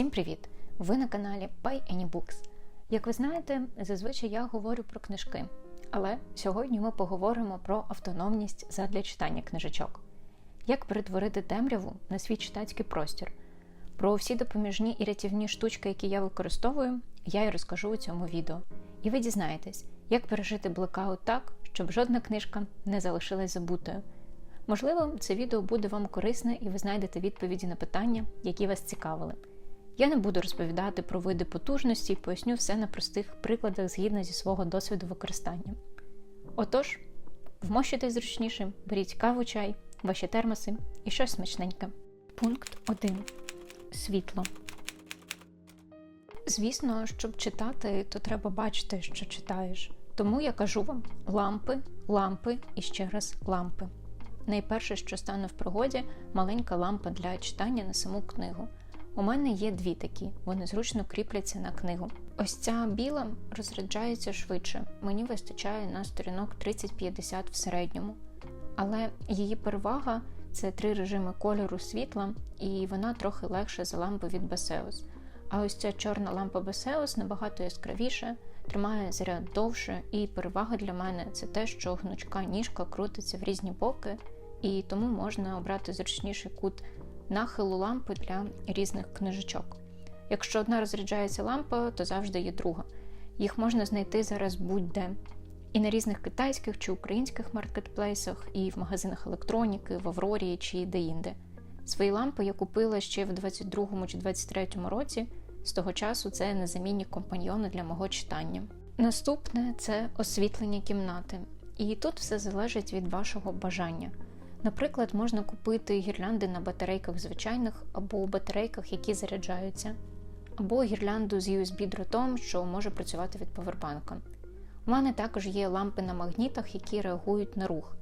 Всім привіт! Ви на каналі Buy Any Books. Як ви знаєте, зазвичай я говорю про книжки, але сьогодні ми поговоримо про автономність задля читання книжечок, як перетворити темряву на свій читацький простір. Про всі допоміжні і рятівні штучки, які я використовую, я й розкажу у цьому відео. І ви дізнаєтесь, як пережити блекаут так, щоб жодна книжка не залишилась забутою. Можливо, це відео буде вам корисне і ви знайдете відповіді на питання, які вас цікавили. Я не буду розповідати про види потужності і поясню все на простих прикладах згідно зі свого досвіду використання. Отож, вмощуйтесь зручніше, беріть каву, чай, ваші термоси і щось смачненьке. Пункт 1. Світло. Звісно, щоб читати, то треба бачити, що читаєш. Тому я кажу вам: лампи, лампи і ще раз лампи. Найперше, що стане в пригоді, маленька лампа для читання на саму книгу. У мене є дві такі, вони зручно кріпляться на книгу. Ось ця біла розряджається швидше, мені вистачає на сторінок 30-50 в середньому. Але її перевага це три режими кольору світла, і вона трохи легша за лампу від Басеус. А ось ця чорна лампа Басеус набагато яскравіша, тримає заряд довше, і перевага для мене це те, що гнучка ніжка крутиться в різні боки, і тому можна обрати зручніший кут нахилу лампи для різних книжечок. Якщо одна розряджається лампа, то завжди є друга. Їх можна знайти зараз будь-де. І на різних китайських чи українських маркетплейсах, і в магазинах електроніки, в Аврорі чи де-інде. Свої лампи я купила ще в 22 чи 23 році. З того часу це незамінні компаньйони для мого читання. Наступне це освітлення кімнати, і тут все залежить від вашого бажання. Наприклад, можна купити гірлянди на батарейках звичайних або батарейках, які заряджаються, або гірлянду з USB-дротом, що може працювати від повербанка. У мене також є лампи на магнітах, які реагують на рух.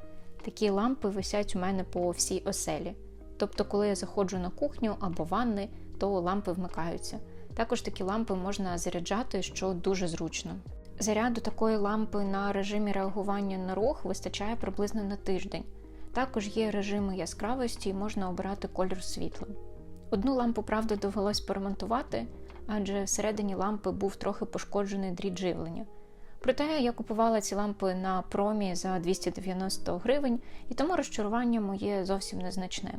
Такі лампи висять у мене по всій оселі. Тобто, коли я заходжу на кухню або ванни, то лампи вмикаються. Також такі лампи можна заряджати, що дуже зручно. Заряду такої лампи на режимі реагування на рух вистачає приблизно на тиждень. Також є режими яскравості і можна обирати кольор світла. Одну лампу, правда, довелось поремонтувати, адже всередині лампи був трохи пошкоджений дріт живлення. Проте я купувала ці лампи на промі за 290 гривень, і тому розчарування моє зовсім незначне.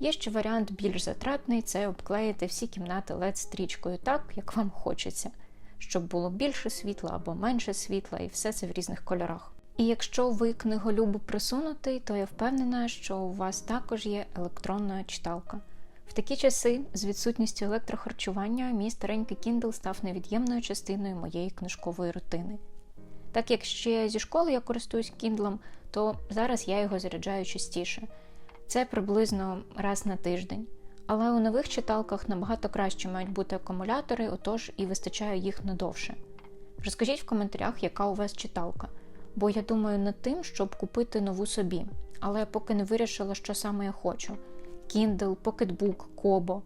Є ще варіант більш затратний це обклеїти всі кімнати led стрічкою так, як вам хочеться, щоб було більше світла або менше світла, і все це в різних кольорах. І якщо ви книголюбу присунутий, то я впевнена, що у вас також є електронна читалка. В такі часи з відсутністю електрохарчування мій старенький Kindle став невід'ємною частиною моєї книжкової рутини. Так як ще зі школи я користуюсь Kindle, то зараз я його заряджаю частіше. Це приблизно раз на тиждень. Але у нових читалках набагато краще мають бути акумулятори, отож і вистачає їх надовше. Розкажіть в коментарях, яка у вас читалка бо я думаю над тим, щоб купити нову собі, але поки не вирішила, що саме я хочу: Kindle, Pocketbook, Kobo.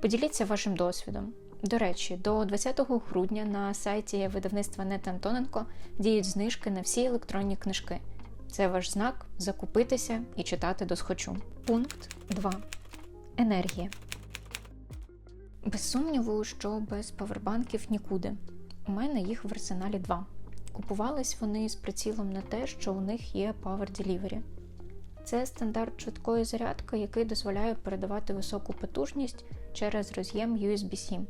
Поділіться вашим досвідом. До речі, до 20 грудня на сайті видавництва Нет Антоненко діють знижки на всі електронні книжки. Це ваш знак закупитися і читати досхочу. Пункт 2. Енергія. Без сумніву, що без павербанків нікуди. У мене їх в арсеналі 2. Купувались вони з прицілом на те, що у них є Power Delivery. Це стандарт швидкої зарядки, який дозволяє передавати високу потужність через роз'єм USB-C.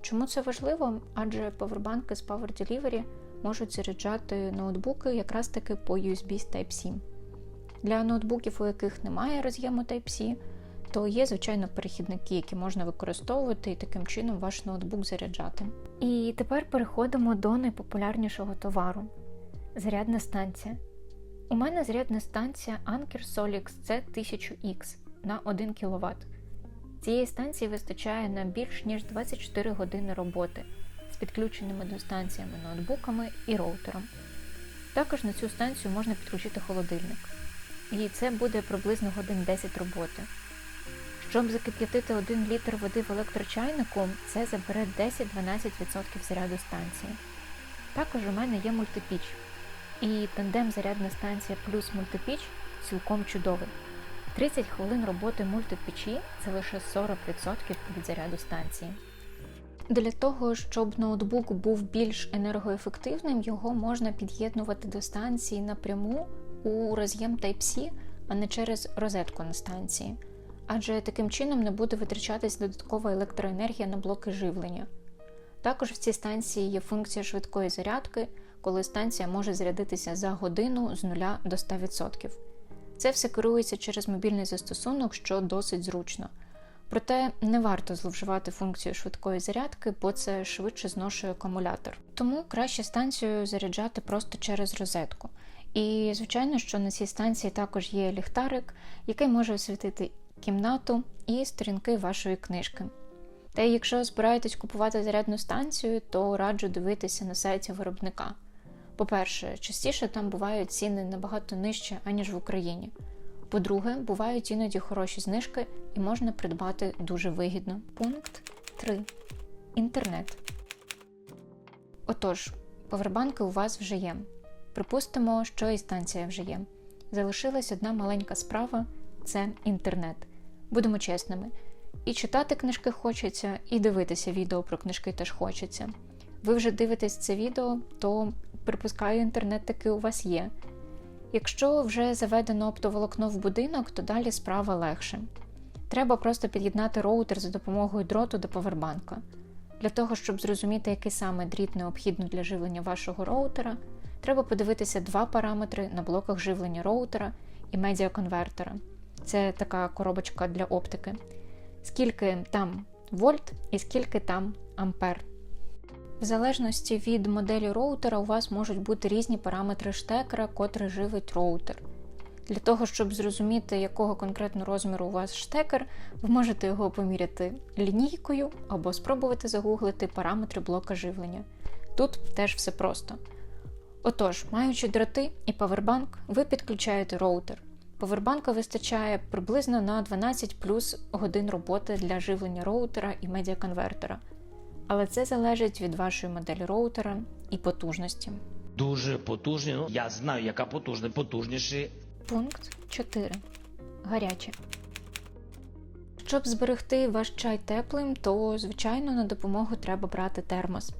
Чому це важливо? Адже павербанки з Power Delivery можуть заряджати ноутбуки якраз таки по USB Type-C. Для ноутбуків, у яких немає роз'єму Type-C, то є, звичайно, перехідники, які можна використовувати і таким чином ваш ноутбук заряджати. І тепер переходимо до найпопулярнішого товару зарядна станція. У мене зарядна станція Anker Solix C1000X на 1 кВт. Цієї станції вистачає на більш ніж 24 години роботи з підключеними до станціями ноутбуками і роутером. Також на цю станцію можна підключити холодильник. І це буде приблизно годин 10 роботи. Щоб закип'ятити 1 літр води в електрочайнику, це забере 10-12% заряду станції. Також у мене є мультипіч. І тандем зарядна станція плюс мультипіч цілком чудовий. 30 хвилин роботи мультипечі це лише 40% від заряду станції. Для того, щоб ноутбук був більш енергоефективним, його можна під'єднувати до станції напряму у роз'єм Type-C, а не через розетку на станції. Адже таким чином не буде витрачатись додаткова електроенергія на блоки живлення. Також в цій станції є функція швидкої зарядки, коли станція може зарядитися за годину з 0 до 100%. Це все керується через мобільний застосунок, що досить зручно. Проте не варто зловживати функцією швидкої зарядки, бо це швидше зношує акумулятор. Тому краще станцію заряджати просто через розетку. І, звичайно, що на цій станції також є ліхтарик, який може освітити кімнату і сторінки вашої книжки. Та якщо збираєтесь купувати зарядну станцію, то раджу дивитися на сайті виробника. По-перше, частіше там бувають ціни набагато нижче, аніж в Україні. По-друге, бувають іноді хороші знижки і можна придбати дуже вигідно. Пункт 3. Інтернет. Отож, повербанки у вас вже є. Припустимо, що і станція вже є. Залишилась одна маленька справа це інтернет. Будемо чесними. І читати книжки хочеться, і дивитися відео про книжки теж хочеться. Ви вже дивитесь це відео, то припускаю, інтернет таки у вас є. Якщо вже заведено оптоволокно в будинок, то далі справа легше. Треба просто під'єднати роутер за допомогою дроту до повербанка. Для того, щоб зрозуміти, який саме дріт необхідно для живлення вашого роутера, треба подивитися два параметри на блоках живлення роутера і медіаконвертера. Це така коробочка для оптики. Скільки там вольт і скільки там ампер. В залежності від моделі роутера у вас можуть бути різні параметри штекера, котрий живить роутер. Для того, щоб зрозуміти, якого конкретно розміру у вас штекер, ви можете його поміряти лінійкою або спробувати загуглити параметри блока живлення. Тут теж все просто. Отож, маючи дроти і павербанк, ви підключаєте роутер. Повербанка вистачає приблизно на 12 плюс годин роботи для живлення роутера і медіаконвертера. Але це залежить від вашої моделі роутера і потужності. Дуже потужні. Ну, я знаю, яка потужна, потужніші. Пункт 4. Гаряче. Щоб зберегти ваш чай теплим, то, звичайно, на допомогу треба брати термос.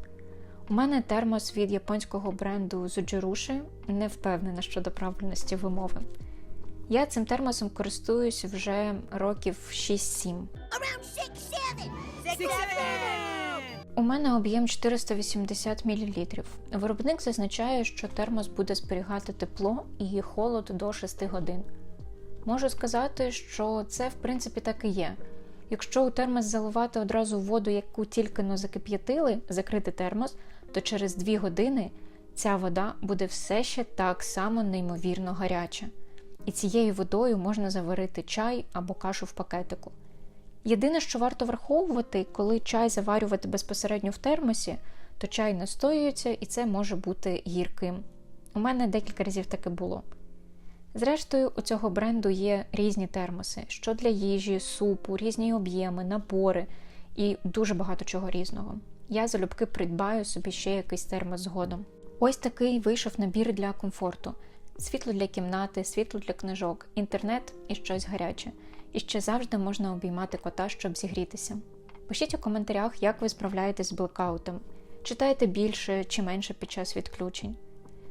У мене термос від японського бренду Зуджируши, не впевнена щодо правильності вимови. Я цим термосом користуюсь вже років 6-7. У мене об'єм 480 мл. Виробник зазначає, що термос буде зберігати тепло і холод до 6 годин. Можу сказати, що це в принципі так і є. Якщо у термос заливати одразу воду, яку тільки но закип'ятили, закрити термос, то через 2 години ця вода буде все ще так само неймовірно гаряча. І цією водою можна заварити чай або кашу в пакетику. Єдине, що варто враховувати, коли чай заварювати безпосередньо в термосі, то чай настоюється і це може бути гірким. У мене декілька разів таке було. Зрештою, у цього бренду є різні термоси, що для їжі, супу, різні об'єми, набори і дуже багато чого різного. Я залюбки придбаю собі ще якийсь термос згодом. Ось такий вийшов набір для комфорту: світло для кімнати, світло для книжок, інтернет і щось гаряче. І ще завжди можна обіймати кота, щоб зігрітися. Пишіть у коментарях, як ви справляєтесь з блекаутом, читаєте більше чи менше під час відключень.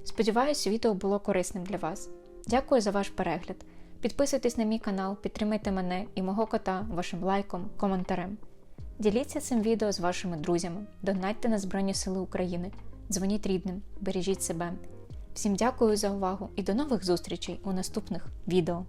Сподіваюсь, відео було корисним для вас. Дякую за ваш перегляд. Підписуйтесь на мій канал, підтримайте мене і мого кота вашим лайком, коментарем. Діліться цим відео з вашими друзями, донатьте на Збройні Сили України, дзвоніть рідним, бережіть себе. Всім дякую за увагу і до нових зустрічей у наступних відео.